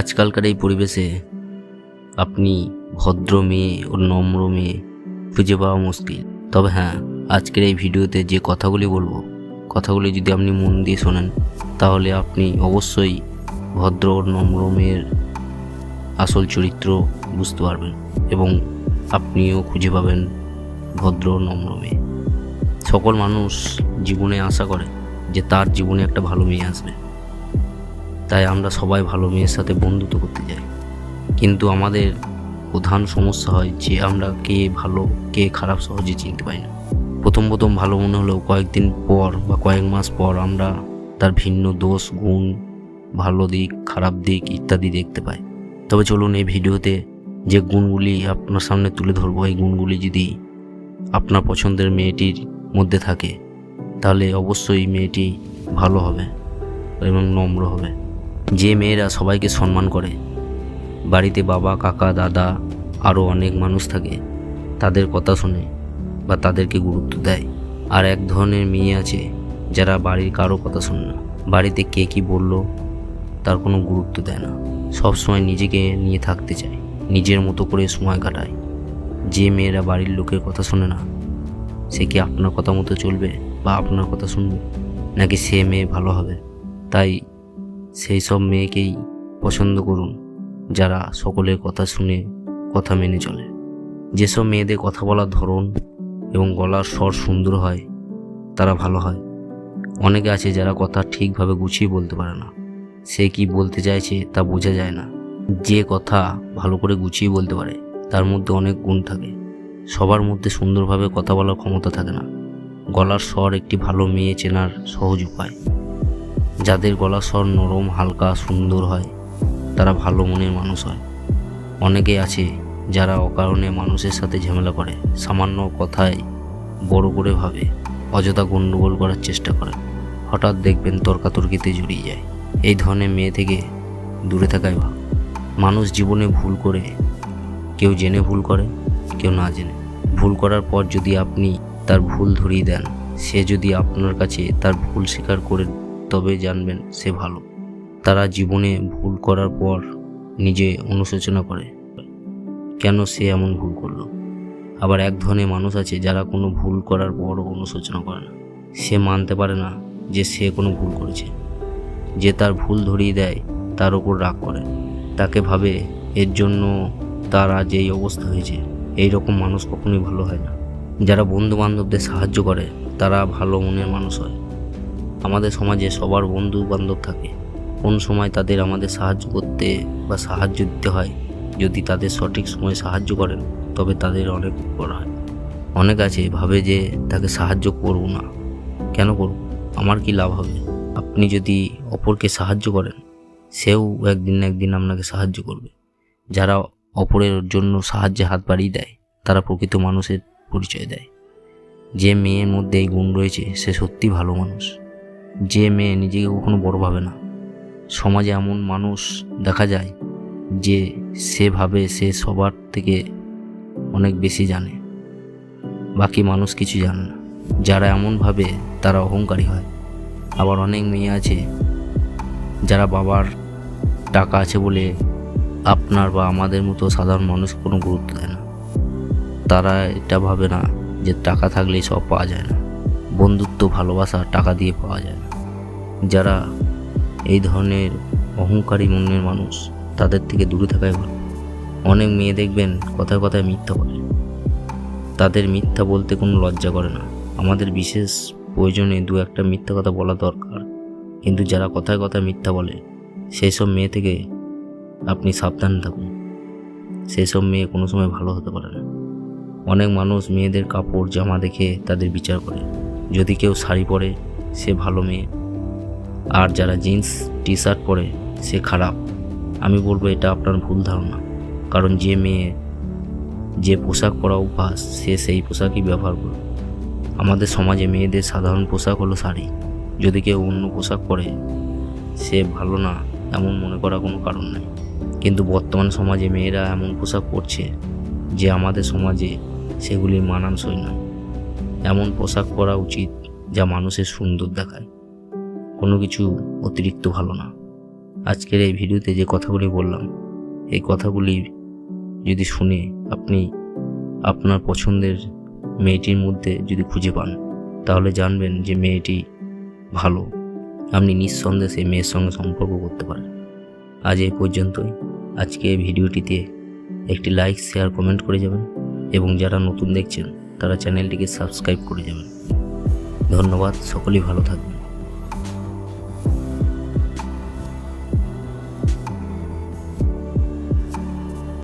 আজকালকার এই পরিবেশে আপনি ভদ্র মেয়ে ও নম্র মেয়ে খুঁজে পাওয়া মুশকিল। তবে হ্যাঁ আজকের এই ভিডিওতে যে কথাগুলি বলব, কথাগুলি যদি আপনি মন দিয়ে শোনেন, তাহলে আপনি অবশ্যই ভদ্র ও নম্র মেয়ের আসল চরিত্র বুঝতে পারবেন এবং আপনিও খুঁজে পাবেন ভদ্র ও নম্র মেয়ে। সকল মানুষ জীবনে আশা করে যে তার জীবনে একটা ভালো মেয়ে আসবে। তাই আমরা সবাই ভালো মেয়ের সাথে বন্ধুত্ব করতে যাই কিন্তু আমাদের প্রধান সমস্যা হয় যে আমরা কে ভালো, কে খারাপ সহজে চিনতে পারি না। প্রথম প্রথম ভালো মনে হলেও কয়েকদিন পর বা কয়েক মাস পর আমরা তার ভিন্ন দোষ, গুণ, ভালো দিক, খারাপ দিক ইত্যাদি দেখতে পাই। তবে চলুন এই ভিডিওতে যে গুণগুলি আপনার সামনে তুলে ধরবো, এই গুণগুলি যদি আপনার পছন্দের মেয়েটির মধ্যে থাকে, তাহলে অবশ্যই মেয়েটি ভালো হবে এবং নম্র হবে। যে মেয়েরা সবাইকে সম্মান করে, বাড়িতে বাবা, কাকা, দাদা আরও অনেক মানুষ থাকে, তাদের কথা শোনে বা তাদেরকে গুরুত্ব দেয়। আর এক ধরনের মেয়ে আছে যারা বাড়ির কারও কথা শোনে না। বাড়িতে কে কী বলল তার কোনো গুরুত্ব দেয় না। সব সময় নিজেকে নিয়ে থাকতে চায়, নিজের মতো করে সময় কাটায়। যে মেয়েরা বাড়ির লোকের কথা শোনে না, সে কি আপনার কথা মতো চলবে বা আপনার কথা শুনবে? নাকি সে মেয়ে ভালো হবে? তাই সেই সব মেয়েকেই পছন্দ করুন, যারা সকলের কথা শুনে কথা মেনে চলে। যেসব মেয়েদের কথা বলার ধরন এবং গলার স্বর সুন্দর হয়, তারা ভালো হয়। অনেকে আছে যারা কথা ঠিকভাবে গুছিয়ে বলতে পারে না। সে কি বলতে চাইছে তা বোঝা যায় না। যে কথা ভালো করে গুছিয়ে বলতে পারে, তার মধ্যে অনেক গুণ থাকে। সবার মধ্যে সুন্দরভাবে কথা বলার ক্ষমতা থাকে না। গলার স্বর একটি ভালো মেয়ে চেনার সহজ উপায়। যাদের গলা স্বর নরম, হালকা, সুন্দর হয়, তারা ভালো মনের মানুষ হয়। অনেকে আছে যারা অকারণে মানুষের সাথে ঝামেলা করে, সামান্য কথায় বড় করে ভাবে, অযথা গণ্ডগোল করার চেষ্টা করে। হঠাৎ দেখবেন তর্কাতর্কিতে জড়িয়ে যায়। এই ধরনের মেয়ে থেকে দূরে থাকাই ভালো। মানুষ জীবনে ভুল করে, কেউ জেনে ভুল করে, কেউ না জেনে। ভুল করার পর যদি আপনি তার ভুল ধরিয়ে দেন, সে যদি আপনার কাছে তার ভুল স্বীকার করে তবে জানবেন সে ভালো। তারা জীবনে ভুল করার পর নিজে অনুশোচনা করে। কেন সে এমন ভুল করল? আবার এক ধরনের মানুষ আছে যারা কোনো ভুল করার পরও অনুশোচনা করে না। সে মানতে পারে না যে সে কোনো ভুল করেছে। যে তার ভুল ধরিয়ে দেয়, তার ওপর রাগ করে। তাকে ভাবে, এর জন্য তার এই অবস্থা হয়েছে। এই রকম মানুষ কখনোই ভালো হয় না। যারা বন্ধু বান্ধবদের সাহায্য করে, তারা ভালো মনের মানুষ হয়। আমাদের সমাজে সবার বন্ধু বান্ধব থাকে। কোন সময় তাদের আমাদের সাহায্য করতে বা সাহায্য দিতে হয়, যদি তাদের সঠিক সময়ে সাহায্য করেন, তবে তাদের অনেক উপকার হয়। অনেক আছে ভাবে যে তাকে সাহায্য করব না। কেন করব? আমার কি লাভ হবে? আপনি যদি অপরকে সাহায্য করেন, সেও একদিন একদিন আপনাকে সাহায্য করবে। যারা অপরের জন্য সাহায্যে হাত বাড়িয়ে দেয়, তারা প্রকৃত মানুষের পরিচয় দেয়। যে মেয়ের মধ্যে এই গুণ রয়েছে, সে সত্যি ভালো মানুষ। যে মেয়ে নিজেকে কখনো বড় ভাবে না। সমাজে এমন মানুষ দেখা যায় যে সে ভাবে সে সবার থেকে অনেক বেশি জানে। বাকি মানুষ কিছু জানে না। যারা এমন ভাবে তারা অহংকারী হয়। আবার অনেক মেয়ে আছে যারা বাবার টাকা আছে বলে আপনার বা আমাদের মতো সাধারণ মানুষ কোনো গুরুত্ব দেয় না। তারা এটা ভাবে না যে টাকা থাকলেই সব পাওয়া যায় না। বন্ধুত্ব, ভালোবাসা টাকা দিয়ে পাওয়া যায় না। যারা এই ধরনের অহংকারী মনের মানুষ, তাদের থেকে দূরে থাকাই ভালো। অনেক মেয়ে দেখবেন কথায় কথায় মিথ্যা বলে। তাদের মিথ্যা বলতে কোনো লজ্জা করে না। আমাদের বিশেষ প্রয়োজনে দু একটা মিথ্যা কথা বলা দরকার। কিন্তু যারা কথায় কথায় মিথ্যা বলে সেই সব মেয়ে থেকে আপনি সাবধান থাকুন। সেই সব মেয়ে কোনো সময় ভালো হতে পারে না। অনেক মানুষ মেয়েদের কাপড়, জামা দেখে তাদের বিচার করে। যদি কেউ শাড়ি পরে, সে ভালো মেয়ে। আর যারা জিন্স টি শার্ট পরে, সে খারাপ। আমি বলব, এটা আপনার ভুল ধারণা। কারণ যে মেয়ে, যে পোশাক পরা অভ্যাস, সে সেই পোশাকই ব্যবহার করে আমাদের সমাজে মেয়েদের সাধারণ পোশাক হলো শাড়ি। যদি কেউ অন্য পোশাক পরে, সে ভালো না, এমন মনে করা কোনো কারণ নেই। কিন্তু বর্তমান সমাজে মেয়েরা এমন পোশাক পরছে, যে আমাদের সমাজে সেগুলি মানানসই নয়। এমন পোশাক পরা উচিত, যা মানুষের সুন্দর দেখায়। কোনো কিছু অতিরিক্ত ভালো না। আজকের এই ভিডিওতে যে কথাগুলি বললাম, এই কথাগুলি যদি শুনে আপনি আপনার পছন্দের মেয়েটির মধ্যে যদি খুঁজে পান, তাহলে জানবেন যে মেয়েটি ভালো। আপনি নিঃসন্দেহে সেই মেয়ের সঙ্গে সম্পর্ক করতে পারেন। আজ এই পর্যন্তই। আজকে এই ভিডিওটিতে একটি লাইক শেয়ার কমেন্ট করে যাবেন এবং যারা নতুন দেখছেন, তারা চ্যানেলটিকে সাবস্ক্রাইব করে যাবেন। ধন্যবাদ, সকলেই ভালো থাকবেন।